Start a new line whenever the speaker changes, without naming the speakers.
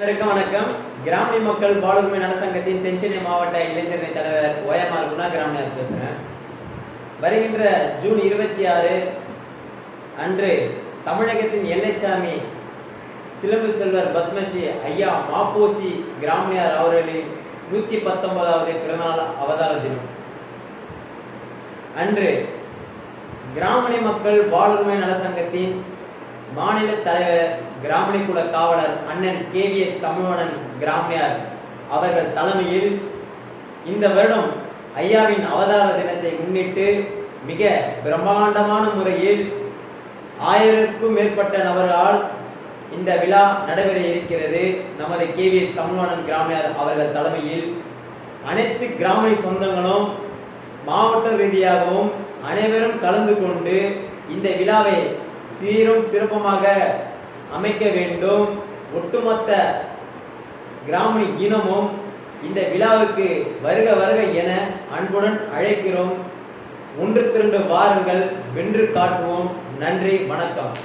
அனைவருக்கும் வணக்கம். கிராமிய மக்கள் பாலுரிமை நலசங்கத்தின் தென்சென்னை மாவட்ட இளைஞரணி தலைவர் ஓயமார் குணா கிராமியார் பேசுகிறேன் வருகின்ற ஜூன் இருபத்தி ஆறு அன்று தமிழகத்தின் எல்லைச்சாமி சிலம்பு செல்வர் பத்மஸ்ரீ ஐயா மாப்போசி கிராமியார் அவர்களின் நூற்றி பத்தொன்பதாவது பிறநாள் அவதார தினம். அன்று கிராமணி மக்கள் வாழ்வுரிமை நலசங்கத்தின் மாநில தலைவர் கிராமணி குல காவலர் அண்ணன் கேவிஎஸ் தமிழ்வனன் கிராமியார் அவர்கள் தலைமையில் இந்த வருடம் ஐயாவின் அவதார தினத்தை முன்னிட்டு மிக பிரம்மாண்டமான முறையில் ஆயிரக்கும் மேற்பட்ட நபர்களால் இந்த விழா நடைபெற இருக்கிறது. நமது கேவிஎஸ் தமிழ்வாணன் கிராமியார் அவர்கள் தலைமையில் அனைத்து கிராமணி சொந்தங்களும் மாவட்ட ரீதியாகவும் அனைவரும் கலந்து கொண்டு இந்த விழாவை சீரும் சிறப்புமாக அமைக்க வேண்டும். ஒட்டுமொத்த கிராமணி இனமும் இந்த விழாவுக்கு வருக வருக என அன்புடன் அழைக்கிறோம். ஒன்று திரண்டு வாருங்கள். வென்று காட்டுவோம். நன்றி வணக்கம்.